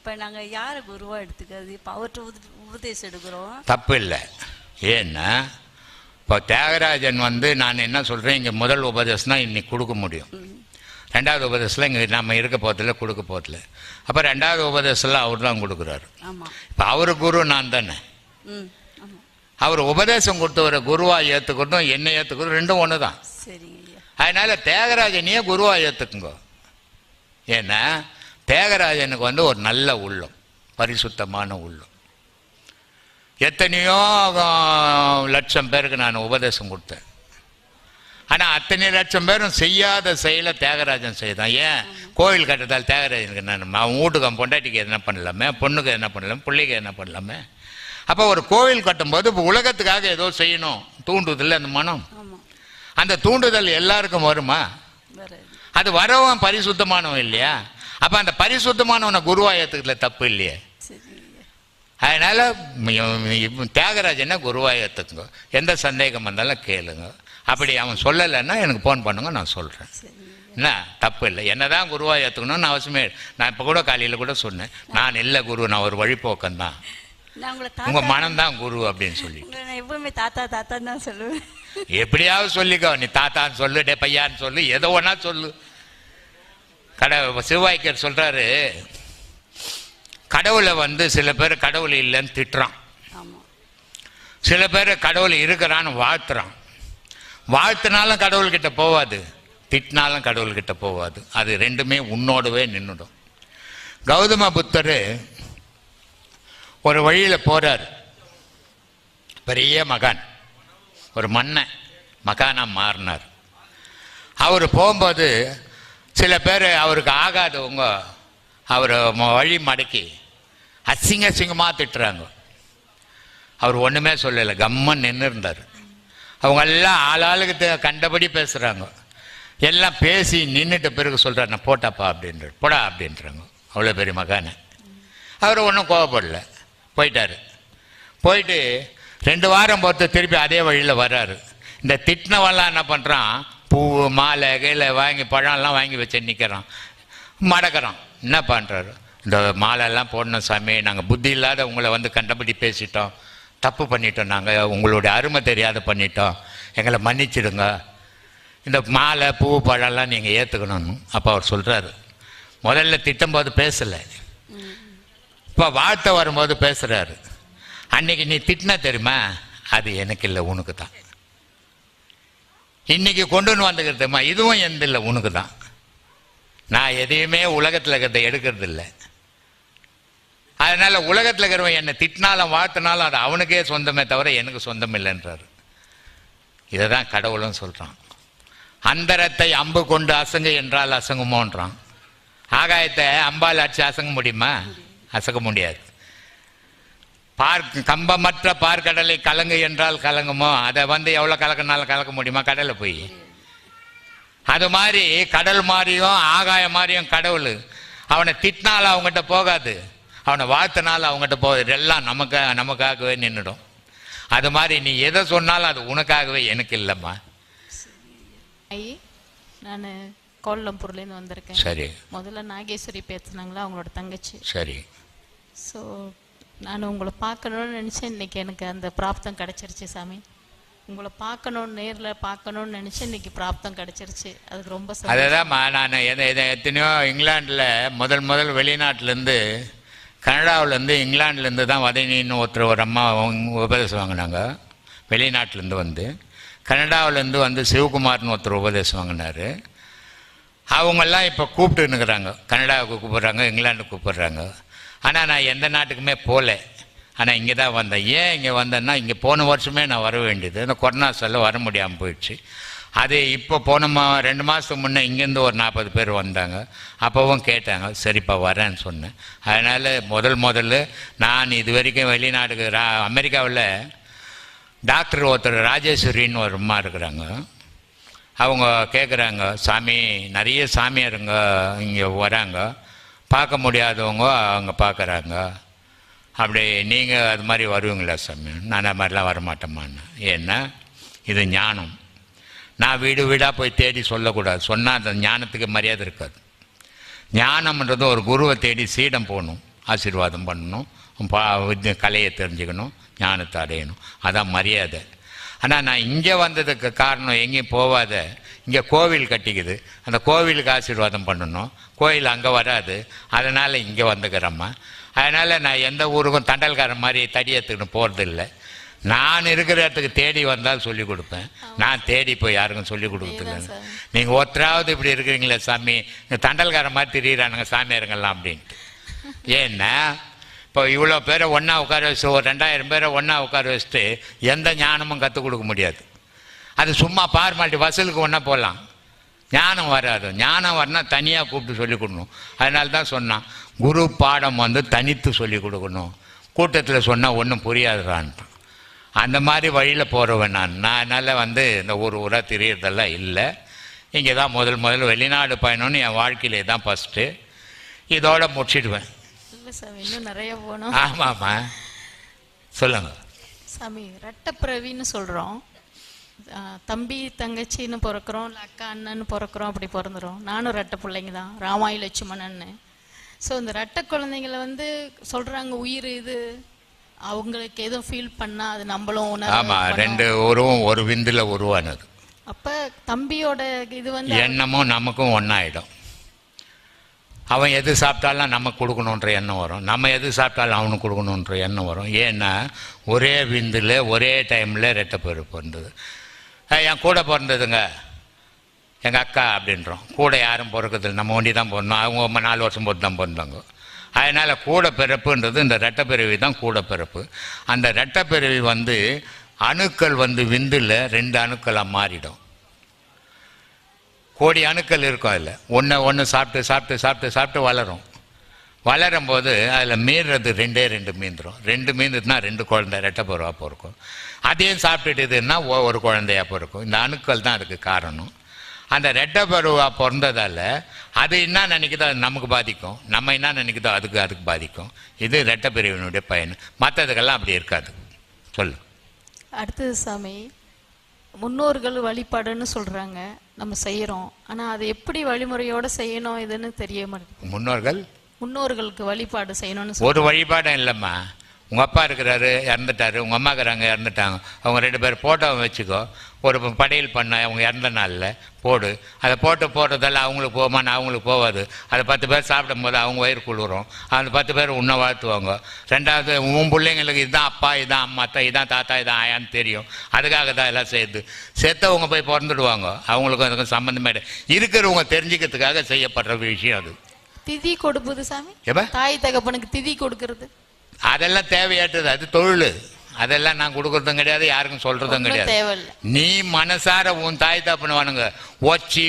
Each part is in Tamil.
இப்ப நாங்க யார குருவா எடுத்துக்கிறது? இப்ப அவர்கிட்ட உத- உபதேசம் எடுக்கிறோம். தப்பு இல்லை ஏன்னா இப்போ தியாகராஜன் வந்து நான் என்ன சொல்கிறேன் இங்கே முதல் உபதேசம் தான் இன்னைக்கு கொடுக்க முடியும். ரெண்டாவது உபதேசத்தில் இங்கே நம்ம இருக்க போகிறதில்ல கொடுக்க போகிறதில்ல அப்போ ரெண்டாவது உபதேசத்தில் அவர் தான் கொடுக்குறாரு. இப்போ அவர் குரு நான் தானே. அவர் உபதேசம் கொடுத்தவரை குருவாக ஏற்றுக்கட்டும் என்னை ஏற்றுக்கட்டும் ரெண்டும் ஒன்று தான் அதனால தியாகராஜனையே குருவாக ஏற்றுக்குங்க ஏன்னா தியாகராஜனுக்கு வந்து ஒரு நல்ல உள்ளம் பரிசுத்தமான உள்ளம். எத்தனையோ லட்சம் பேருக்கு நான் உபதேசம் கொடுத்தேன். ஆனால் அத்தனை லட்சம் பேரும் செய்யாத செயலை தியாகராஜன் செய்தான். ஏன்? கோவில் கட்டுறதால் தியாகராஜனுக்கு என்ன அவன் வீட்டுக்கு பொண்டாட்டிக்கு என்ன பண்ணலாமே? பொண்ணுக்கு என்ன பண்ணலாமே? பிள்ளைக்கு என்ன பண்ணலாமே? அப்போ ஒரு கோவில் கட்டும்போது இப்போ உலகத்துக்காக ஏதோ செய்யணும். தூண்டுதில்ல அந்த மனம். அந்த தூண்டுதல் எல்லாருக்கும் வருமா? அது வரவன் பரிசுத்தமானவன் இல்லையா? அப்ப அந்த பரிசுத்தமானவனை குருவா ஏத்துக்கல தப்பு இல்லையே. அதனால தியாகராஜனை குருவா ஏத்துக்குங்க எந்த சந்தேகம் வந்தாலும் கேளுங்க. அப்படி அவன் சொல்லலைன்னா எனக்கு ஃபோன் பண்ணுங்க நான் சொல்றேன். சரிங்க என்ன? தப்பு இல்லை. என்னதான் குருவா ஏத்துக்கணும்னு அவசியமே இல்லை. நான் இப்போ கூட காலையில கூட சொன்னேன். நான் இல்லை குரு நான் ஒரு வழிபோக்கன் தான். நான் உங்களை உங்க தாத்தா மனம்தான் குரு அப்படின்னு சொல்லி எப்பவுமே தாத்தா தாத்தான்னு தான் சொல்லுவேன். எப்படியாவது சொல்லிக்கோ. நீ தாத்தான்னு சொல்லு டே பையான்னு சொல்லு எதோ ஒன்றா சொல்லு. கட சிவாய்க்கர் சொல்றாரு கடவுளை வந்து சில பேர் கடவுள் இல்லைன்னு திட்டுறான். சில பேர் கடவுள் இருக்கிறான்னு வாழ்த்துறான். வாழ்த்துனாலும் கடவுள்கிட்ட போவாது திட்டினாலும் கடவுள்கிட்ட போவாது. அது ரெண்டுமே உன்னோடவே நின்றுடும் கௌதம புத்தர் ஒரு வழியில் போறார். பெரிய மகான். ஒரு மன்னன் மகானா மாறினார். அவர் போகும்போது சில பேர் அவருக்கு ஆகாதவங்க அவர் வழி மடக்கி. அசிங்க அசிங்கமாக திட்டுறாங்க. அவர் ஒன்றுமே சொல்லலை கம்மன் நின்று இருந்தார். அவங்க எல்லாம் ஆளாளுக்கு கண்டபடி பேசுகிறாங்க எல்லாம் பேசி நின்றுட்ட பிறகு சொல்கிறார் நான் போட்டாப்பா அப்படின்ற போடா அப்படின்றாங்க. அவ்வளோ பெரிய மகான. அவர் ஒன்றும் கோவப்படல. போயிட்டார். போயிட்டு ரெண்டு வாரம் பொறுத்து திருப்பி அதே வழியில் வர்றாரு இந்த திட்டினவெல்லாம் என்ன பண்ணுறான் பூ மாலை கீழே வாங்கி பழம்லாம் வாங்கி வச்சு நிற்கிறான். மடக்கிறான். என்ன பண்ணுறாரு இந்த மாலையெல்லாம் போடணும் சாமி. நாங்கள் புத்தி இல்லாத உங்களை வந்து கண்டபடி பேசிட்டோம். தப்பு பண்ணிட்டோம் நாங்கள் உங்களுடைய அருமை தெரியாத பண்ணிட்டோம். எங்களை மன்னிச்சிடுங்க. இந்த மாலை பூ பழம்லாம் நீங்கள் ஏற்றுக்கணும்னு அப்போ அவர் சொல்கிறாரு முதல்ல திட்டும்போது பேசலை. இப்போ வாழ்த்த வரும்போது பேசுகிறாரு அன்னைக்கு நீ திட்டினா தெரியுமா? அது எனக்கு இல்லை உனக்கு தான். இன்னைக்கு கொண்டுன்னு வந்துக்கிறதுமா? இதுவும் எந்த இல்லை உனக்கு தான் நான் எதையுமே உலகத்தில் இருக்கிறத எடுக்கிறது இல்லை. அதனால் உலகத்தில் இருக்கிறவன் என்னை திட்டினாலும் வாழ்த்தினாலும் அது அவனுக்கே சொந்தமே தவிர எனக்கு சொந்தம் இல்லைன்றார். இதை தான் கடவுளும் சொல்கிறான் அந்தரத்தை அம்பு கொண்டு அசங்கு என்றால் அசங்குமோன்றான். ஆகாயத்தை அம்பால் அடிச்சு அசங்க முடியுமா? அசங்க முடியாது. பார்க் கம்பமற்ற பார்க்கடலை கலங்கு என்றால் கலங்குமோ? அதை வந்து எவ்வளோ கலக்கினாலும் கலக்க முடியுமா? கடலை போய். அது மாதிரி கடல் மாதிரியும் ஆகாயம் மாதிரியும் கடவுள். அவனை திட்டினாலும் அவங்ககிட்ட போகாது. அவனை வாழ்த்தினாலும் அவங்ககிட்ட போகாது. எல்லாம் நமக்கு நமக்காகவே நின்றுடும். அது மாதிரி நீ எதை சொன்னாலும் அது உனக்காகவே எனக்கு இல்லைம்மா. ஐயே நான் கோலம்பூர்லேருந்து வந்திருக்கேன். சரி. முதல்ல நாகேஸ்வரி பேசுனாங்களா அவங்களோட தங்கச்சி. சரி. ஸோ நான் உங்களை பார்க்கணும்னு நினச்சேன். இன்னைக்கு எனக்கு அந்த பிராப்தம் கிடச்சிருச்சு சாமி. உங்களை பார்க்கணும்னு நேரில் பார்க்கணும்னு நினச்சேன் இன்னைக்கு பிராப்தம் கிடச்சிருச்சு. அதுக்கு ரொம்ப சந்தோஷம். நான் எதை எதை எத்தனையோ இங்கிலாண்டில் முதல் முதல் வெளிநாட்டிலேருந்து கனடாவிலேருந்து இங்கிலாந்துலேருந்து தான் வதனின்னு ஒருத்தர் ஒரு அம்மா அவங்க உபதேசம் வாங்கினாங்க. வெளிநாட்டிலேருந்து வந்து. கனடாவிலேருந்து வந்து சிவகுமார்னு ஒருத்தர் உபதேசம் வாங்கினார். அவங்கெல்லாம் இப்போ கூப்பிட்டுன்னுக்குறாங்க. கனடாவுக்கு கூப்பிட்றாங்க இங்கிலாந்துக்கு கூப்பிட்றாங்க. ஆனால் நான் எந்த நாட்டுக்குமே போகல ஆனால் இங்கே தான் வந்தேன். ஏன் இங்கே வந்தேன்னா இங்கே போன வருஷமே நான் வர வேண்டியது. இந்த கொரோனா சொல்ல வர முடியாமல் போயிடுச்சு. அது இப்போ போன மா ரெண்டு மாதத்துக்கு முன்னே இங்கேருந்து ஒரு நாற்பது பேர் வந்தாங்க. அப்போவும் கேட்டாங்க சரிப்பா வரேன்னு சொன்னேன். அதனால் முதல் முதல்ல நான் இது வரைக்கும் வெளிநாட்டுக்கு ரா அமெரிக்காவில் டாக்டர் ஒருத்தர் ராஜேஸ்வரின்னு ஒரு அம்மா இருக்கிறாங்க. அவங்க கேட்குறாங்க சாமி நிறைய சாமியாருங்க இங்கே வராங்க. பார்க்க முடியாதவங்க அவங்க பார்க்குறாங்க. அப்படி நீங்கள் அது மாதிரி வருவீங்களா சாமி? நான் அது மாதிரிலாம் வரமாட்டேம்மான்னு. ஏன்னா இது ஞானம். நான் வீடு வீடாக போய் தேடி சொல்லக்கூடாது. சொன்னால் அந்த ஞானத்துக்கு மரியாதை இருக்காது. ஞானம்ன்றது ஒரு குருவை தேடி சீடம் போகணும். ஆசீர்வாதம் பண்ணணும். பா கலையை தெரிஞ்சுக்கணும். ஞானத்தை அடையணும். அதான் மரியாதை. ஆனால் நான் இங்கே வந்ததுக்கு காரணம் எங்கேயும் போகாத. இங்கே கோவில் கட்டிக்குது. அந்த கோவிலுக்கு ஆசீர்வாதம் பண்ணணும். கோயில் அங்கே வராது. அதனால் இங்கே வந்துக்கிறேம்மா. அதனால் நான் எந்த ஊருக்கும் தண்டல்காரன் மாதிரி தடி எடுத்துக்கிட்டு போகிறதில்ல நான் இருக்கிற இடத்துக்கு தேடி வந்தால் சொல்லி கொடுப்பேன். நான் தேடி போய் யாருக்கும் சொல்லி கொடுக்குறதில்ல. நீங்கள் ஒருத்தராவது இப்படி இருக்கிறீங்களே சாமி தண்டல்காரன் மாதிரி திரியிறானுங்க சாமியாருங்கெல்லாம் அப்படின்ட்டு. ஏன்னா இப்போ இவ்வளோ பேரை ஒன்றா உட்கார வச்சு ஒரு ரெண்டாயிரம் பேரை ஒன்றா உட்கார வச்சுட்டு எந்த ஞானமும் கற்றுக் கொடுக்க முடியாது. அது சும்மா பார்மாலிட்டி வசூலுக்கு ஒன்றா போடலாம் ஞானம் வராது. ஞானம் வரணும் தனியாக கூப்பிட்டு சொல்லிக் கொடுக்கணும். அதனால தான் சொன்னான் குரு பாடம் வந்து தனித்து சொல்லிக் கொடுக்கணும். கூட்டத்தில் சொன்னால் ஒன்றும் புரியாதுறான்ட்டு அந்த மாதிரி வழியில் போகிறவன் நான். நான் அதனால் வந்து இந்த ஊர் ஊராக திரியறதெல்லாம் இல்லை. இங்கே தான் முதல் முதல்ல வெளிநாடு பயணம்னு என் வாழ்க்கையிலே தான் ஃபஸ்ட்டு இதோட முடிச்சிடுவேன். இன்னும் நிறைய போகணும். ஆமாம்மா. சொல்லுங்கள் சாமி ரெட்டப்பிறவின்னு சொல்கிறோம் தம்பி தங்கச்சின்னு பிறக்கிறோம் இல்லை அக்கா அண்ணன்னு பிறக்கிறோம் அப்படி பிறந்துரும் நானும் ரெட்டை பிள்ளைங்க தான் ராமாயி லட்சுமணன்னு. ஸோ இந்த ரெட்டை குழந்தைங்கள வந்து சொல்கிறாங்க உயிர் இது. அவங்களுக்கு எதுவும் ஃபீல் பண்ணால் அது நம்மளும் உணர ஆமாம் ரெண்டு உருவம் ஒரு விந்தில் உருவானது. அப்போ தம்பியோட இது வந்து எண்ணமும் நமக்கும் ஒன்றாயிடும் அவன் எது சாப்பிட்டாலும் நமக்கு கொடுக்கணுன்ற எண்ணம் வரும். நம்ம எது சாப்பிட்டாலும் அவனுக்கு கொடுக்கணுன்ற எண்ணம் வரும். ஏன்னா ஒரே விந்தில் ஒரே டைமில் ரெட்டைப்பெருப்பு வந்தது அஹ் என் கூட பிறந்ததுங்க. எங்கள் அக்கா அப்படின்றோம். கூட யாரும் பிறக்கிறது நம்ம ஒண்டி தான் பிறந்தோம். அவங்க ரொம்ப நாலு வருஷம் போட்டு தான் பிறந்தாங்க. அதனால் கூட பிறப்புன்றது இந்த ரெட்டப்பிறவி தான் கூட பிறப்பு. அந்த ரெட்டைப்பிறவி வந்து அணுக்கள் வந்து விந்தில் ரெண்டு அணுக்களாக மாறிடும். கோடி அணுக்கள் இருக்கும் அதில். ஒன்று ஒன்று சாப்பிட்டு சாப்பிட்டு சாப்பிட்டு சாப்பிட்டு வளரும். வளரும் போது அதில் மீறுறது ரெண்டே ரெண்டு மீந்துடும் ரெண்டு மீந்துட்டுனா ரெண்டு குழந்தை ரெட்டை பருவா பிறக்கும். அதையும் சாப்பிட்டுட்டுதுன்னா ஒரு குழந்தையா பிறக்கும் இந்த அணுக்கள் தான் அதுக்கு காரணம். அந்த ரெட்டை பருவா பிறந்ததால் அது என்ன நினைக்குதோ அது நமக்கு பாதிக்கும். நம்ம என்ன நினைக்குதோ அதுக்கு அதுக்கு பாதிக்கும். இது ரெட்டை பிரிவினுடைய பயன். மற்றதுக்கெல்லாம் அப்படி இருக்காது. சொல்லு. அடுத்தது சாமி முன்னோர்கள் வழிபாடுன்னு சொல்கிறாங்க நம்ம செய்கிறோம் ஆனால் அது எப்படி வழிமுறையோடு செய்யணும் இதுன்னு தெரிய மாட்டேங்குது. முன்னோர்கள்? முன்னோர்களுக்கு வழிபாடு செய்யணும்னு ஒரு வழிபாடும் இல்லைம்மா. உங்கள் அப்பா இருக்கிறாரு இறந்துட்டாரு உங்கள் அம்மா இருக்கிறாங்க இறந்துட்டாங்க. அவங்க ரெண்டு பேர் ஃபோட்டோவை வச்சுக்கோ. ஒரு படையல் பண்ண அவங்க இறந்த நாளில் போடு. அதை போட்டு போடுறதால அவங்களுக்கு போமான்னு அவங்களுக்கு போகாது. அதை பத்து பேர் சாப்பிடும் போது அவங்க வயிறு குளிரும். அந்த பத்து பேர் உன்னை வாழ்த்துவாங்க. ரெண்டாவது உன் பிள்ளைங்களுக்கு இதுதான் அப்பா இதான் அம்மா அத்தா இதான் தாத்தா இதான் ஆயான்னு தெரியும். அதுக்காக தான் எல்லாம் செய்யுது செத்தவங்க போய் பிறந்துடுவாங்க. அவங்களுக்கும் அதுக்கும் சம்மந்தமே. இருக்கிறவங்க தெரிஞ்சுக்கிறதுக்காக செய்யப்படுற விஷயம் அது. திதி கொடுப்பது சாமி தாய் தகப்பனுக்கு திதி கொடுக்கறது. அதெல்லாம் தேவையற்றது அது தொழில். அதெல்லாம் நான் கொடுக்கறதும் கிடையாது யாருக்கும் சொல்றதும் கிடையாது. நீ மனசார உன் தாய் தப்புனுவானுங்க ஒச்சி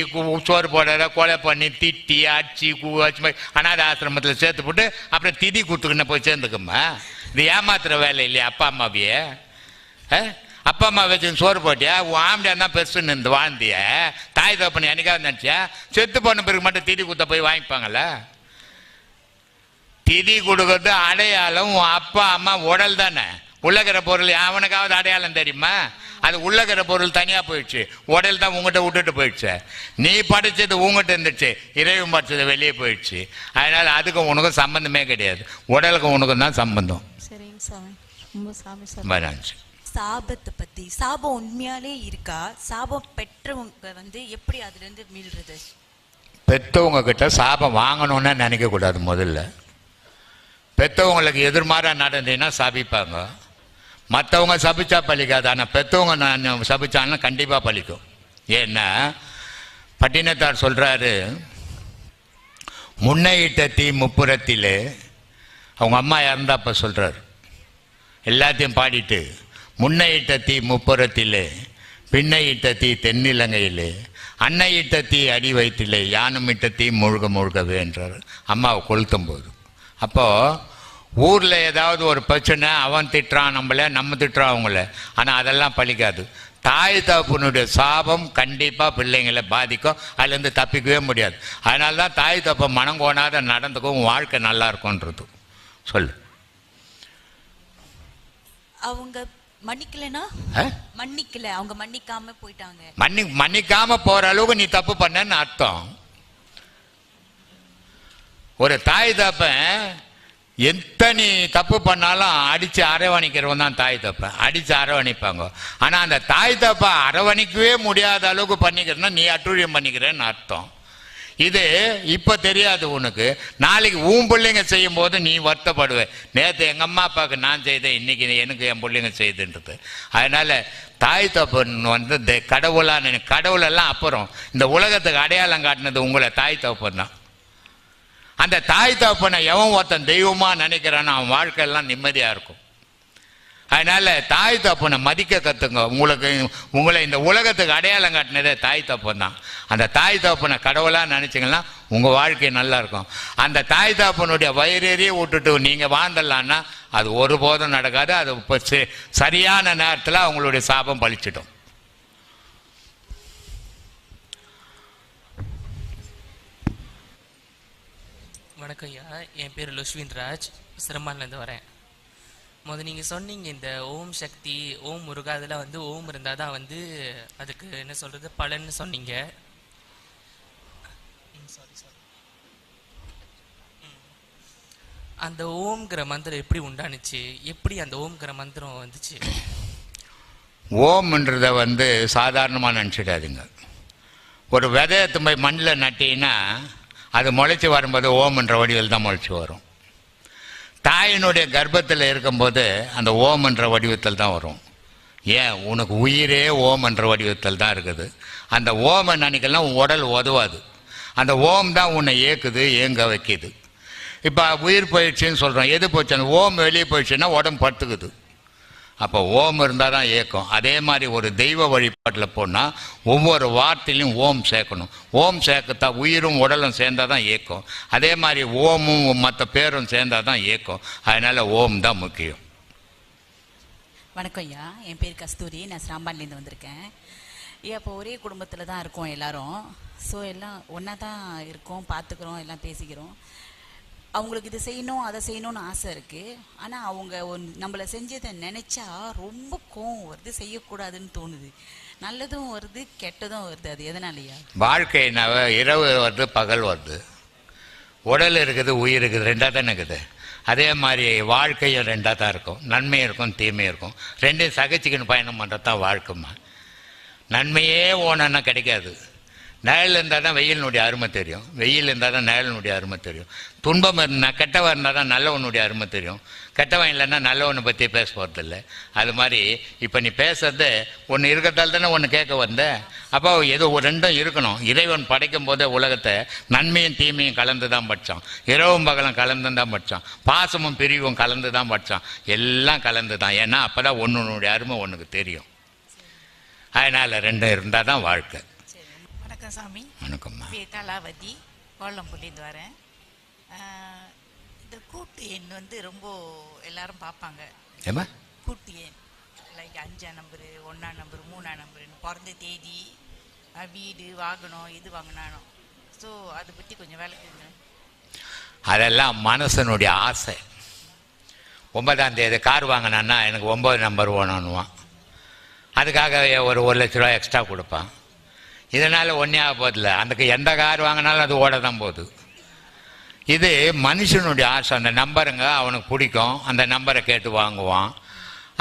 சோறு போடுற கொலை பண்ணி திட்டி அடிச்சு கூ வச்சு போய் அனாத ஆசிரமத்தில் சேர்த்து போட்டு அப்புறம் திதி கொடுத்துக்கின்னு போய் சேர்ந்துக்கம்மா. இது ஏமாத்துற வேலை இல்லையா அப்பா அம்மாவையே? அப்பா அம்மா வச்சு சோறு போட்டியா? உன் ஆம்படியா தான் பெருசுன்னு இருந்து வாழ்ந்திய. தாய் தப்பனு என்னைக்காவது நினச்சியா? செத்து போன பிறகு மட்டும் திதி குத்த போய் வாங்கிப்பாங்கல்ல? திதி கொடுக்கறது அடையாளம் அப்பா அம்மா உடல் தானே. உள்ளக்கிற பொருள் அவனுக்காவது அடையாளம் தெரியுமா? அது உள்ளக்கிற பொருள் தனியாக போயிடுச்சு. உடல் தான் உங்ககிட்ட விட்டுட்டு போயிடுச்சு. நீ படிச்சது உங்ககிட்ட இருந்துச்சு. இறைவன் படிச்சது வெளியே போயிடுச்சு. அதனால அதுக்கும் உனக்கும் சம்பந்தமே கிடையாது. உடலுக்கும் உனக்கும் தான் சம்பந்தம். சரிங்க சாமி. ரொம்ப சாமி சாபத்தை பத்தி சாபம் உண்மையாலே இருக்கா? சாபம் பெற்றவங்க வந்து எப்படி அதுல இருந்து மீள்றது? பெற்றவங்க கிட்ட சாபம் வாங்கணும்னு நினைக்கக்கூடாது முதல்ல. பெற்றவங்களுக்கு எதிர்மாறாக நடந்தீங்கன்னா சபிப்பாங்க. மற்றவங்க சபிச்சா பலிக்காது ஆனால் பெற்றவங்க நான் சபிச்சாங்கன்னா கண்டிப்பாக பலிக்கும் ஏன்னா பட்டினத்தார் சொல்கிறாரு முன்னையிட்ட தீ முப்புறத்திலே அவங்க அம்மா இறந்தப்ப சொல்கிறார் எல்லாத்தையும் பாடிட்டு முன்னையிட்ட தீ முப்புறத்தில் பின்னையிட்ட தீ தென்னிலங்கையிலே அன்னையிட்ட தீ அடி வயிற்றிலே யானும் இட்ட தீ முழுக முழுகவே என்றார். அம்மாவை கொளுத்தும் போது அப்போது ஊரில் ஏதாவது ஒரு பிரச்சனை அவன் திட்டுறான் நம்மள நம்ம திட்டுறோம் அவங்கள. ஆனால் அதெல்லாம் பலிக்காது தாய் தகப்பனுடைய சாபம் கண்டிப்பாக பிள்ளைங்களை பாதிக்கும். அதுலேருந்து தப்பிக்கவே முடியாது. அதனால தான் தாய் தப்பை மனம் கோணாத நடந்துக்கும் வாழ்க்கை நல்லா இருக்கும்ன்றது. சொல்லு. அவங்க மன்னிக்கலைன்னா? ஆ? மன்னிக்கல. அவங்க மன்னிக்காம போயிட்டாங்க. மன்னி மன்னிக்காம போற அளவுக்கு நீ தப்பு பண்ணன்னு அர்த்தம். ஒரு தாய் தப்பன் எத்தனை தப்பு பண்ணாலும் அடித்து அரவணைக்கிறவன் தான் தாய் தப்பை. அடித்து அரவணைப்பாங்க. ஆனால் அந்த தாய் தப்பை அரவணைக்கவே முடியாத அளவுக்கு பண்ணிக்கிறேன்னா நீ அட்டுழியம் பண்ணிக்கிறேன்னு அர்த்தம். இது இப்போ தெரியாது உனக்கு. நாளைக்கு உன் பிள்ளைங்க செய்யும் போது நீ வருத்தப்படுவ. நேற்று எங்கள் அம்மா அப்பாவுக்கு நான் செய்தேன் இன்னைக்கு எனக்கு என் பிள்ளைங்க செய்துன்றது. அதனால் தாய் தப்பன் வந்து கடவுளான கடவுளெல்லாம் அப்புறம். இந்த உலகத்துக்கு அடையாளம் காட்டினது உங்களை தாய் தப்பன் தான் அந்த தாய் தகப்பனை எவன் ஒருத்தன் தெய்வமாக நினைக்கிறானோ அவன் வாழ்க்கையெல்லாம் நிம்மதியாக இருக்கும். அதனால் தாய் தப்பனை மதிக்க கற்றுங்க உங்களுக்கு உங்களை இந்த உலகத்துக்கு அடையாளம் காட்டினதே தாய் தப்பன் தான். அந்த தாய் தப்பனை கடவுளாக நினச்சிங்கன்னா உங்கள் வாழ்க்கை நல்லாயிருக்கும் அந்த தாய் தப்பனுடைய வயிறேறிய விட்டுட்டு நீங்கள் வாழ்ந்துடலான்னா அது ஒருபோதும் நடக்காது. அது சரியான நேரத்தில் அவங்களுடைய சாபம் பழிச்சிடும். வணக்கம் ஐயா. என் பேர் லுஷ்வின் ராஜ் சிரமான்லேருந்து வரேன். முதல் நீங்கள் சொன்னீங்க இந்த ஓம் சக்தி ஓம் முருகா அதெல்லாம் வந்து ஓம் இருந்தால் தான் வந்து அதுக்கு என்ன சொல்கிறது பலன்னு சொன்னீங்க. சாரி சாரி அந்த ஓம்ங்கிற மந்திரம் எப்படி உண்டானுச்சு? எப்படி அந்த ஓம்ங்கிற மந்திரம் வந்துச்சு? ஓம்ன்றத வந்து சாதாரணமாக நினச்சிடாதுங்க ஒரு விதையை போய் மண்ணில் நட்டிங்கன்னா அது முளைச்சி வரும்போது ஓம்ன்ற வடிவில் தான் முளைச்சி வரும். தாயினுடைய கர்ப்பத்தில் இருக்கும்போது அந்த ஓம்ன்ற வடிவத்தில் தான் வரும். ஏன்? உனக்கு உயிரே ஓம்ன்ற வடிவத்தில் தான் இருக்குது. அந்த ஓம நினைக்கலாம் உன் உடல் உதவாது. அந்த ஓம் தான் உன்னை ஏக்குது ஏங்க வைக்குது. இப்போ உயிர் போயிடுச்சுன்னு சொல்கிறோம் எது போச்சு? அந்த ஓம் வெளியே போயிடுச்சுன்னா உடம்பு படுத்துக்குது. அப்போ ஓம் இருந்தால் தான் ஏக்கம். அதே மாதிரி ஒரு தெய்வ வழிபாட்டில் போனால் ஒவ்வொரு வார்த்தையிலும் ஓம் சேர்க்கணும். ஓம் சேர்க்கத்தா உயிரும் உடலும் சேர்ந்தால் தான் ஏக்கம். அதே மாதிரி ஓமும் மற்ற பேரும் சேர்ந்தால் தான் ஏக்கம். அதனால் ஓம் தான் முக்கியம். வணக்கம் ஐயா. என் பேர் கஸ்தூரி. நான் சாம்பான்லேருந்து வந்திருக்கேன். ஐயா இப்போ ஒரே குடும்பத்தில் தான் இருக்கோம் எல்லாரும். ஸோ எல்லாம் ஒன்றா தான் இருக்கோம் பார்த்துக்கிறோம் எல்லாம் பேசிக்கிறோம். அவங்களுக்கு இது செய்யணும் அதை செய்யணும்னு ஆசை இருக்குது ஆனால் அவங்க ஒன் நம்மளை செஞ்சதை நினச்சா ரொம்ப கோவம் வருது செய்யக்கூடாதுன்னு தோணுது. நல்லதும் வருது கெட்டதும் வருது அது எதனாலயா? வாழ்க்கைனாவ இரவு வருது பகல் வருது. உடல் இருக்குது உயிர் இருக்குது ரெண்டாக தானே இருக்குது. அதே மாதிரி வாழ்க்கையும் ரெண்டாக தான் இருக்கும். நன்மை இருக்கும் தீமை இருக்கும். ரெண்டையும் சகிச்சுக்கின்னு பயணம் பண்ணுறது தான் வாழ்க்கைம்மா. நன்மையே ஓனன்னா கிடைக்காது. நிழல் இருந்தால் தான் வெயிலினுடைய அருமை தெரியும். வெயில் இருந்தால் தான் நிழலினுடைய அருமை தெரியும். துன்பம் இருந்தால் கெட்டவன் இருந்தால் தான் நல்லவனுடைய அருமை தெரியும். கெட்டவன் இல்லைன்னா நல்லவனை பற்றி பேச போகிறதில்ல அது மாதிரி இப்போ நீ பேசுறது ஒன்று இருக்கிறதால தானே ஒன்று கேட்க வந்த? அப்போ ஏதோ ஒரு ரெண்டும் இருக்கணும். இறைவன் படைக்கும் போதே உலகத்தை நன்மையும் தீமையும் கலந்து தான் படித்தான் இரவும் பகலும் கலந்து தான் படித்தான் பாசமும் பிரிவும் கலந்து தான் படித்தான் எல்லாம் கலந்து தான். ஏன்னா அப்போ தான் ஒன்றுனுடைய அருமை ஒன்றுக்கு தெரியும். அதனால் ரெண்டும் இருந்தால் தான் வாழ்க்கை. வணக்கம் சாமி. வணக்கம்மா. கலாவதி கோலம்புலேருந்து வரேன் இந்த கூட்டு எண் வந்து ரொம்ப எல்லாரும் பார்ப்பாங்க. ஏமா கூட்டு எண். லைக் அஞ்சாம் நம்பரு ஒன்றாம் நம்பரு மூணாம் நம்பருன்னு பிறந்த தேதி வீடு வாகனம் எது வாங்கினானோ ஸோ அதை பற்றி கொஞ்சம் விளக்குங்க அதெல்லாம் மனசனுடைய ஆசை. ஒன்பதாம் தேதி கார் வாங்கினான்னா எனக்கு ஒம்பது நம்பர் வேணும்னுவான். அதுக்காக ஒரு ஒரு லட்ச ரூபா எக்ஸ்ட்ரா கொடுப்பான். இதனால் ஒன்றே ஆக போதில்ல அந்த எந்த கார் வாங்கினாலும் அது ஓட தான் போகுது. இது மனுஷனுடைய ஆசை. அந்த நம்பருங்க அவனுக்கு பிடிக்கும். அந்த நம்பரை கேட்டு வாங்குவான்.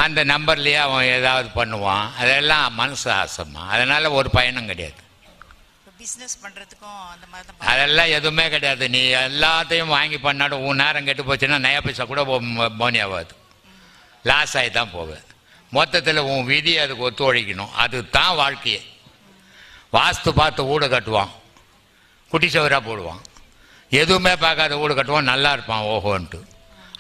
அந்த நம்பர்லேயே அவன் ஏதாவது பண்ணுவான். அதெல்லாம் மனசு ஆசைம்மா. அதனால் ஒரு பயணம் கிடையாது. பிஸ்னஸ் பண்ணுறதுக்கும் அந்த மாதிரி அதெல்லாம் எதுவுமே கிடையாது. நீ எல்லாத்தையும் வாங்கி பண்ணாலும் உன் நேரம் கெட்டு போச்சுன்னா நயா பைசா கூட போனி ஆகாது லாஸ் ஆகி தான் போவேன். மொத்தத்தில் உன் விதி அதுக்கு ஒத்துழைக்கணும். அது தான் வாழ்க்கையே. வாஸ்து பார்த்து வீடு கட்டுவான். குட்டி சவராக போடுவான். எதுவுமே பார்க்காத வீடு கட்டுவான் நல்லா இருப்பான் ஓஹோன்ட்டு.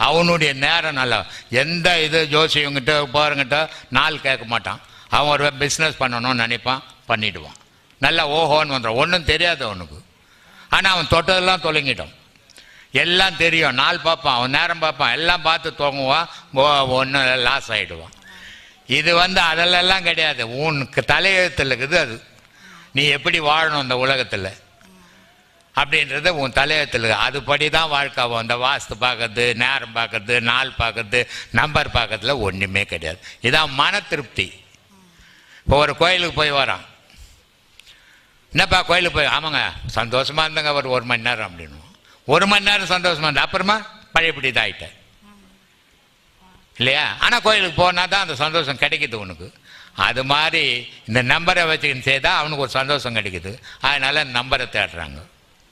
அவனுடைய நேரம் நல்லா எந்த இது ஜோசியங்கிட்ட போகிறங்கிட்ட நாள் கேட்க மாட்டான். அவன் ஒரு பிஸ்னஸ் பண்ணணும்னு நினைப்பான் பண்ணிவிடுவான் நல்லா ஓஹோன்னு வந்துடும் ஒன்றும் தெரியாது அவனுக்கு. ஆனால் அவன் தொட்டதெல்லாம் தொலைங்கிட்டான். எல்லாம் தெரியும். நாள் பார்ப்பான் அவன் நேரம் பார்ப்பான். எல்லாம் பார்த்து தூங்குவான் ஒன்று லாஸ் ஆகிடுவான் இது வந்து அதிலெல்லாம் கிடையாது. உனக்கு தலையெழுத்தில் இருக்குது அது. நீ எப்படி வாழணும் இந்த உலகத்தில்? அப்படின்றது உன் தலையத்தில் அதுபடி தான் வாழ்க்கை ஆகும். அந்த வாஸ்து பார்க்கறது நேரம் பார்க்கறது நாள் பார்க்கறது நம்பர் பார்க்கறதுல ஒன்றுமே கிடையாது. இதான் மன திருப்தி. இப்போ ஒரு கோயிலுக்கு போய் வரான் என்னப்பா கோயிலுக்கு போய்? ஆமாங்க சந்தோஷமாக இருந்தங்க ஒரு ஒரு மணி நேரம் அப்படின்னு ஒரு மணி நேரம் சந்தோஷமாக இருந்தா அப்புறமா பழையபடி இதாகிட்ட இல்லையா? ஆனால் கோயிலுக்கு போனால் தான் அந்த சந்தோஷம் கிடைக்கிது உனக்கு. அது மாதிரி இந்த நம்பரை வச்சுக்கின்னு செய்தால் அவனுக்கு ஒரு சந்தோஷம் கிடைக்குது. அதனால நம்பரை தேடுறாங்க.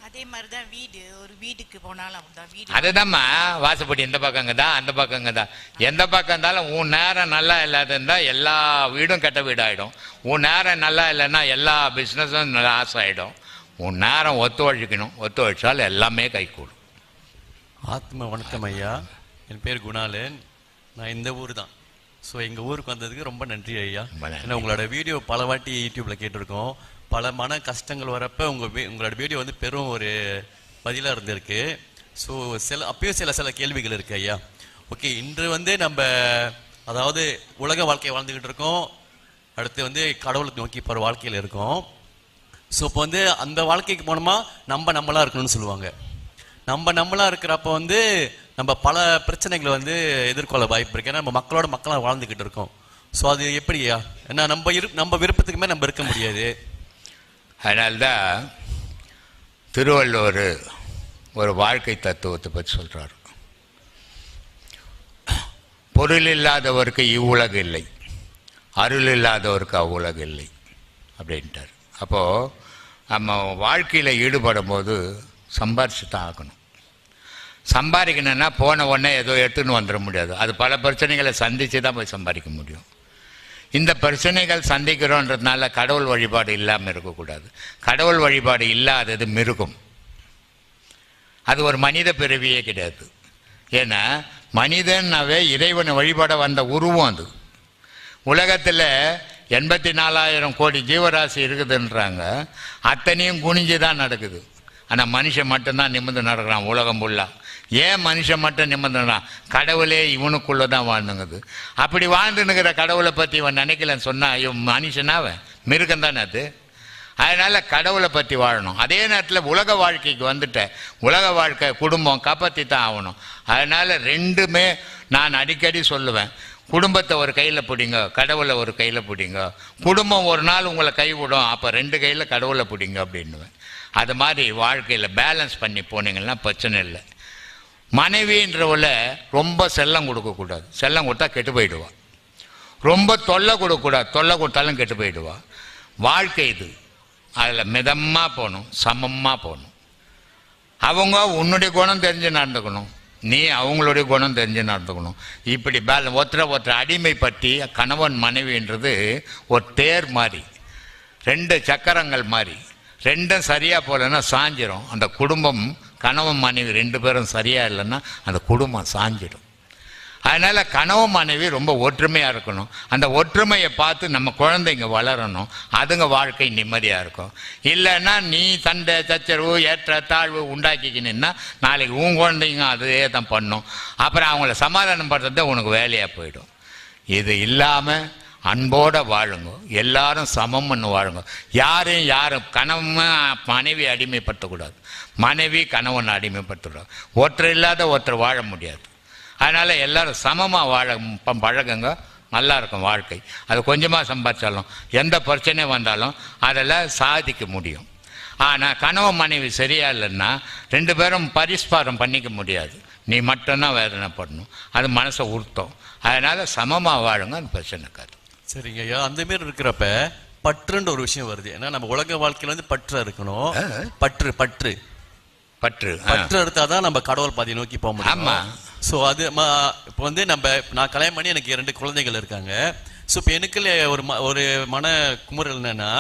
அதே மாதிரி தான் வீடு ஒரு வீட்டுக்கு போனாலும் அதுதாம்மா வாசப்படி இந்த பக்கங்க தான் அந்த பக்கங்க தான். எந்த பக்கம் இருந்தாலும் உன் நேரம் நல்லா இல்லாத இருந்தால் எல்லா வீடும் கெட்ட வீடாயிடும். உன் நேரம் நல்லா இல்லைன்னா எல்லா பிஸ்னஸும் லாஸ் ஆகிடும் உன் நேரம் ஒத்துழைக்கணும் ஒத்துழைச்சால் எல்லாமே கைகூடும். ஆத்ம வணக்கம் ஐயா. என் பேர் குணாலன். நான் இந்த ஊர் தான். ஸோ எங்கள் ஊருக்கு வந்ததுக்கு ரொம்ப நன்றி ஐயா. ஏன்னா உங்களோட வீடியோ பல வாட்டி யூடியூப்ல கேட்டிருக்கோம். பல மன கஷ்டங்கள் வரப்ப உங்க வி- உங்களோட வீடியோ வந்து பெரும் ஒரு பதிலாக இருந்திருக்கு. ஸோ சில அப்பயும் சில சில கேள்விகள் இருக்கு ஐயா. ஓகே இன்று வந்து நம்ம அதாவது உலக வாழ்க்கையை வாழ்ந்துக்கிட்டு இருக்கோம். அடுத்து வந்து கடவுளை நோக்கி போகிற வாழ்க்கையில் இருக்கோம். ஸோ இப்போ வந்து அந்த வாழ்க்கைக்கு போனோமா? நம்ம நம்மளா இருக்கணும்னு சொல்லுவாங்க. நம்ம நம்மளா இருக்கிறப்ப வந்து நம்ம பல பிரச்சனைகளை வந்து எதிர்கொள்ள வாய்ப்பு இருக்கு. ஏன்னா நம்ம மக்களோட மக்களாக வாழ்ந்துக்கிட்டு இருக்கோம். ஸோ அது எப்படியா ஏன்னா நம்ம இரு நம்ம விருப்பத்துக்குமே நம்ம இருக்க முடியாது. அதனால்தான் திருவள்ளுவர் ஒரு வாழ்க்கை தத்துவத்தை பற்றி சொல்கிறார் பொருள் இல்லாதவருக்கு இவ்வுலகு இல்லை. அருள் இல்லாதவருக்கு அவ்வுலகு இல்லை. அப்படின்ட்டார். அப்போது நம்ம வாழ்க்கையில் ஈடுபடும் போது சம்பாரிச்சு தான் ஆகணும். சம்பாதிக்கணும்னா போன உடனே ஏதோ எடுத்துன்னு வந்துட முடியாது. அது பல பிரச்சனைகளை சந்தித்து தான் போய் சம்பாதிக்க முடியும். இந்த பிரச்சனைகள் சந்திக்கிறோன்றதுனால கடவுள் வழிபாடு இல்லாமல் இருக்கக்கூடாது. கடவுள் வழிபாடு இல்லாதது மிருகம். அது ஒரு மனித பிறவியே கிடையாது. ஏன்னா மனிதன்னாவே இறைவனை வழிபட வந்த உருவம் அது. உலகத்தில் எண்பத்தி நாலாயிரம் கோடி ஜீவராசி இருக்குதுன்றாங்க. அத்தனையும் குனிஞ்சு தான் நடக்குது. ஆனால் மனுஷன் மட்டும்தான் நிமிர்ந்து நடக்கிறான் உலகம் ஃபுல்லாக ஏன் மனுஷன் மட்டும் நிம்மந்தனா கடவுளே இவனுக்குள்ளே தான் வாழ்ந்துங்குது. அப்படி வாழ்ந்துனுங்கிற கடவுளை பற்றி இவன் நினைக்கலன்னு சொன்னால் இவன் மனுஷனாவன் மிருகம் தானே அது? அதனால் கடவுளை பற்றி வாழணும். அதே நேரத்தில் உலக வாழ்க்கைக்கு வந்துட்ட. உலக வாழ்க்கை குடும்பம் காப்பாற்றி தான் ஆகணும். அதனால் ரெண்டுமே நான் அடிக்கடி சொல்லுவேன். குடும்பத்தை ஒரு கையில் பிடிங்க கடவுளை ஒரு கையில் பிடிங்க. குடும்பம் ஒரு நாள் உங்களை கைவிடும் அப்போ ரெண்டு கையில் கடவுளை பிடிங்க அப்படின்னுவேன். அது மாதிரி வாழ்க்கையில் பேலன்ஸ் பண்ணி போனீங்கன்னா பிரச்சனை இல்லை. மனைவின்றவள ரொம்ப செல்லம் கொடுக்கக்கூடாது செல்லம் கொடுத்தா கெட்டு போயிடுவா. ரொம்ப தொல்லை கொடுக்கக்கூடாது தொல்லை கொடுத்தாலும் கெட்டு போயிடுவா. வாழ்க்கை இது. அதில் மிதமாக போகணும். சமமாக போகணும். அவங்க உன்னுடைய குணம் தெரிஞ்சு நடந்துக்கணும். நீ அவங்களுடைய குணம் தெரிஞ்சு நடந்துக்கணும். இப்படி பேல ஒருத்தரை ஒருத்தர் அடிமைப்பட்டி கணவன் மனைவின்றது ஒரு தேர் மாதிரி ரெண்டு சக்கரங்கள் மாதிரி ரெண்டும் சரியாக போகலைன்னா சாஞ்சிரும். அந்த குடும்பம் கணவன் மனைவி ரெண்டு பேரும் சரியாக இல்லைன்னா அந்த குடும்பம் சாஞ்சிடும். அதனால் கணவன் மனைவி ரொம்ப ஒற்றுமையாக இருக்கணும். அந்த ஒற்றுமையை பார்த்து நம்ம குழந்தைங்க வளரணும். அதுங்க வாழ்க்கை நிம்மதியாக இருக்கும். இல்லைன்னா நீ சண்டை சச்சரவு ஏற்ற தாழ்வு உண்டாக்கிக்கினா நாளைக்கு உன் குழந்தைங்க அதே தான் பண்ணும். அப்புறம் அவங்கள சமாதானம் பண்ணுறது உனக்கு வேலையாக போயிடும். இது இல்லாமல் அன்போடு வாழுங்க. எல்லாரும் சமம்னு வாழுங்க. யாரும் யாரும் கணவன் மனைவி அடிமைப்படுத்தக்கூடாது. மனைவி கணவன் அடிமைப்படுத்தக்கூடாது. ஒருத்தர் இல்லாத ஒருத்தர் வாழ முடியாது. அதனால் எல்லோரும் சமமாக வாழ பழகுங்க. நல்லா இருக்கும் வாழ்க்கை. அது கொஞ்சமாக சம்பாதிச்சாலும் எந்த பிரச்சனையும் வந்தாலும் அதில் சாதிக்க முடியும். ஆனால் கணவன் மனைவி சரியா இல்லைன்னா ரெண்டு பேரும் பரிஸ்பாரம் பண்ணிக்க முடியாது. நீ மட்டும்தான் வேதனைப்படணும். அது மனசை உறுத்தும். அதனால் சமமாக வாழுங்க அது பிரச்சனை இருக்காது. சரிங்க. ஐயா அந்த மாதிரி இருக்கிறப்ப பற்றுன்ற ஒரு விஷயம் வருது. ஏன்னா நம்ம உலக வாழ்க்கையில வந்து பற்று இருக்கணும். பற்று பற்று. பற்று. பற்று எடுத்தாதான் நம்ம கடவுள் பாதையை நோக்கி போக முடியும். சோ அது இப்போ வந்து நம்ம நான் கல்யாணம் பண்ணி எனக்கு இரண்டு குழந்தைகள் இருக்காங்க. ஸோ இப்போ எனக்கு ஒரு ஒரு மன குமுறல் என்னன்னா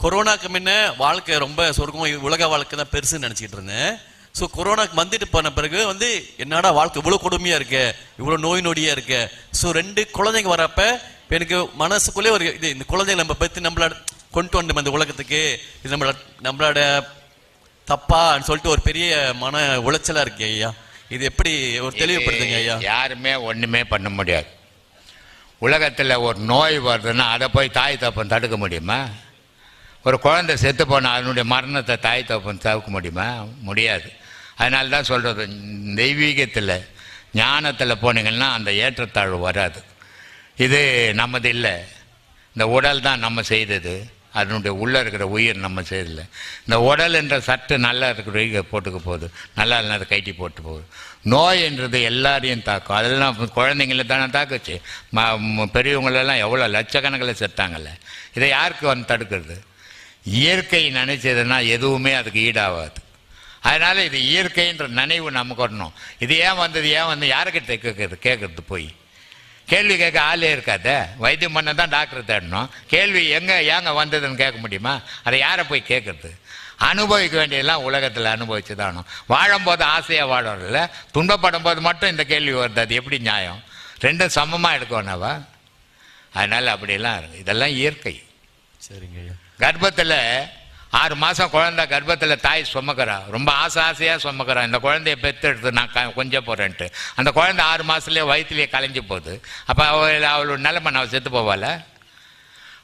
கொரோனாக்கு முன்ன வாழ்க்கை ரொம்ப சொர்க்கம் உலக வாழ்க்கை தான் பெருசுன்னு நினச்சிக்கிட்டு இருந்தேன். ஸோ கொரோனாக்கு வந்துட்டு போன பிறகு வந்து என்னடா வாழ்க்கை இவ்வளோ கொடுமையா இருக்கு இவ்வளோ நோய் நொடியா இருக்கு. ஸோ ரெண்டு குழந்தைங்க வரப்ப இப்ப எனக்கு மனசுக்குள்ளே ஒரு இது இந்த குழந்தைங்க நம்ம பற்றி நம்மளோட கொண்டு வந்தோம் இந்த உலகத்துக்கு இது நம்மளோட நம்மளோட தப்பான்னு சொல்லிட்டு ஒரு பெரிய மன உளைச்சலா இருக்கு ஐயா. இது எப்படி ஒரு தெளிவுபடுத்துங்க ஐயா? யாருமே ஒண்ணுமே பண்ண முடியாது. உலகத்துல ஒரு நோய் வருதுன்னா அதை போய் தாய் தப்பன் தடுக்க முடியுமா? ஒரு குழந்தை செத்து போனா அதனுடைய மரணத்தை தாய் தப்பன் தடுக்க முடியுமா? முடியாது. அதனால தான் சொல்றது தெய்வீகத்தில் ஞானத்தில் போனீங்கன்னா அந்த ஏற்றத்தாழ்வு வராது. இது நமது இல்லை. இந்த உடல் தான் நம்ம செய்தது. அதனுடைய உள்ளே இருக்கிற உயிர் நம்ம செய்யல இந்த உடல் என்ற சட்டு நல்லா இருக்கிற உயிர் போட்டுக்க போகுது. நல்லா இல்லைனா அதை கைட்டி போட்டு போகுது. நோய் என்றது எல்லாரையும் தாக்கும். அதெல்லாம் குழந்தைங்கள தானே தாக்குச்சு. ம ம- பெரியவங்களெல்லாம் எவ்வளோ லட்சக்கணக்கில் செத்தாங்கல்ல. இதை யாருக்கு வந்து தடுக்கிறது? இயற்கை நினைச்சதுன்னா எதுவுமே அதுக்கு ஈடாகாது. அதனால் இது இயற்கைன்ற நினைவு நமக்கு வரணும். இது ஏன் வந்தது? ஏன் வந்து யாருக்கிட்ட கேட்கறது? கேட்கறது போய். கேள்வி கேட்க ஆளே இருக்காத. வைத்தியம் பண்ண தான் டாக்டர் தேடணும். கேள்வி எங்கே ஏங்க வந்ததுன்னு கேட்க முடியுமா? அதை யாரை போய் கேட்கறது? அனுபவிக்க வேண்டியதெல்லாம் உலகத்தில் அனுபவிச்சு தானும் வாழும்போது ஆசையாக வாழறதில்ல துன்பப்படும் போது மட்டும் இந்த கேள்வி வருது. அது எப்படி நியாயம்? ரெண்டும் சமமாக எடுக்கணும்னாவா அதனால் அப்படியெல்லாம் இருக்கு. இதெல்லாம் இயற்கை. சரிங்க கர்ப்பத்தில் ஆறு மாதம் குழந்த கர்ப்பத்தில் தாய் சுமக்கிறா. ரொம்ப ஆசை ஆசையாக சுமக்கிறா. இந்த குழந்தைய பெற்றெடுத்து நான் க கொஞ்சம் போகிறேன்ட்டு அந்த குழந்தை ஆறு மாதத்துலேயே வயிற்றுலேயே கலைஞ்சு போகுது. அப்போ அவள் அவளோட நிலைமை நான் செத்து போவாள்?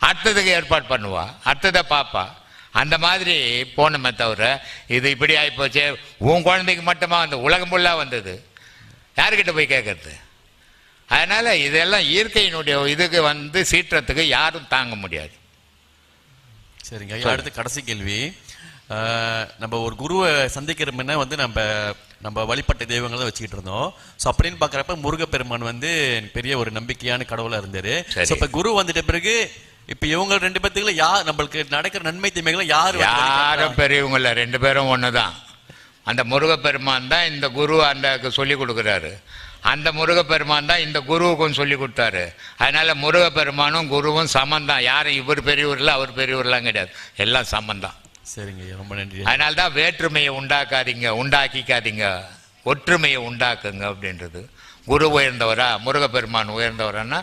அடுத்ததுக்கு ஏற்பாடு பண்ணுவா. அடுத்ததை பார்ப்பா. அந்த மாதிரி போனமே தவிர இது இப்படி ஆகிப்போச்சே உன் குழந்தைக்கு மட்டுமா அந்த உலகம் ஃபுல்லாக வந்தது? யாருக்கிட்ட போய் கேட்கறது அதனால் இதெல்லாம் இயற்கையினுடைய இதுக்கு வந்து சீற்றத்துக்கு யாரும் தாங்க முடியாது. சரிங்க. ஐயா அடுத்து கடைசி கேள்வி. நம்ம ஒரு குருவை சந்திக்கிற முன்ன வந்து நம்ம நம்ம வழிபட்ட தெய்வங்களை தான் வச்சுக்கிட்டு இருந்தோம். ஸோ அப்படின்னு பார்க்குறப்ப முருகப்பெருமான் வந்து பெரிய ஒரு நம்பிக்கையான கடவுளா இருந்தாரு. ஸோ இப்போ குரு வந்துட்ட பிறகு இப்போ இவங்க ரெண்டு பேத்துக்குள்ள யார் நம்மளுக்கு நடக்கிற நன்மை தீமைகளை யார் யாரும் வழிகாட்டுறா? பெரியவங்கள ரெண்டு பேரும் ஒன்று தான் அந்த முருகப்பெருமான் தான் இந்த குரு அந்த சொல்லி கொடுக்குறாரு. அந்த முருகப்பெருமான் தான் இந்த குருவுக்கும் சொல்லி கொடுத்தாரு. அதனால முருகப்பெருமானும் குருவும் சமம் தான். யாரும் இவர் பெரியவரில் அவர் பெரியவர்லாம் கிடையாது. எல்லாம் சமம் தான். சரிங்க ரொம்ப நன்றி. அதனால தான் வேற்றுமையை உண்டாக்காதீங்க உண்டாக்கிக்காதீங்க ஒற்றுமையை உண்டாக்குங்க அப்படின்றது. குரு உயர்ந்தவரா முருகப்பெருமான் உயர்ந்தவரான்னா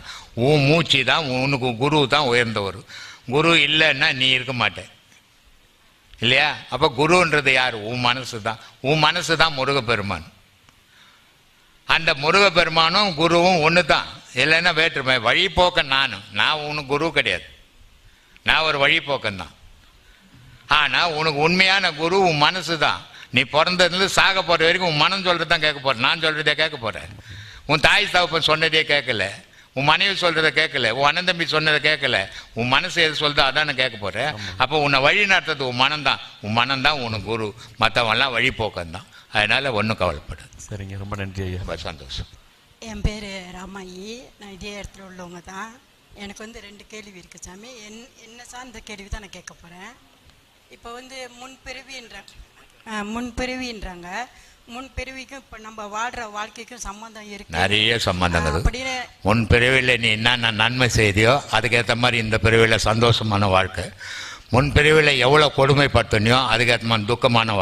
உன் மூச்சு தான் உனக்கு குரு தான் உயர்ந்தவர். குரு இல்லைன்னா நீ இருக்க மாட்டே. இல்லையா? அப்போ குருன்றது யார்? உன் மனசு தான். உன் மனசு தான் முருகப்பெருமான். அந்த முருகப்பெருமானும் குருவும் ஒன்று தான் இல்லைன்னா வேற்றுமை. வழிபோக்கன் நானும் நான் உனக்கு குரு கிடையாது. நான் ஒரு வழிபோக்கன் தான் ஆனால் உனக்கு உண்மையான குரு உன் மனசு தான் நீ பிறந்ததுலேருந்து சாக போகிற வரைக்கும் உன் மனம் சொல்கிறது தான் கேட்க போகிற நான் சொல்கிறதே கேட்க போகிறேன் உன் தாய் தகப்பன் சொன்னதே கேட்கல. உன் மனைவி சொல்கிறத கேட்கல. உன் அண்ணன் தம்பி சொன்னதை கேட்கல. உன் மனசு எது சொல்லுதோ அதானே கேட்க போகிறேன் அப்போ உன்னை வழி நடத்துறது உன் மனம் தான் உன் மனம் தான் உனக்கு குரு. மற்றவன்லாம் வழிபோக்கன் தான் அதனால் ஒன்றும் கவலைப்படாது. சரிங்க. ரொம்ப நன்றி ஐயா. ரொம்ப சந்தோஷம். என் பேர் ராமாயி. நான் இதே இடத்துல உள்ளவங்க தான். எனக்கு வந்து ரெண்டு கேள்வி இருக்கு சாமி. என் என்ன சார்ந்த கேள்வி தான் நான் கேட்க போகிறேன் இப்போ வந்து முன்பிறவின்றாங்க ஆ, முன்பிறவின்றாங்க முன்பிறவிக்கும் இப்போ நம்ம வாழ்கிற வாழ்க்கைக்கும் சம்மந்தம் இருக்கு. நிறைய சம்பந்தங்கள் அப்படின்னு உன் பிரிவில் நீ என்னென்ன நன்மை செய்தியோ அதுக்கேற்ற மாதிரி இந்த பிரிவில் சந்தோஷமான வாழ்க்கை. முன் பிரிவில் எவ்வளோ கொடுமைப்படுத்தினியோ அதுக்கேற்ற மாதிரி துக்கமான வாழ்க்கை.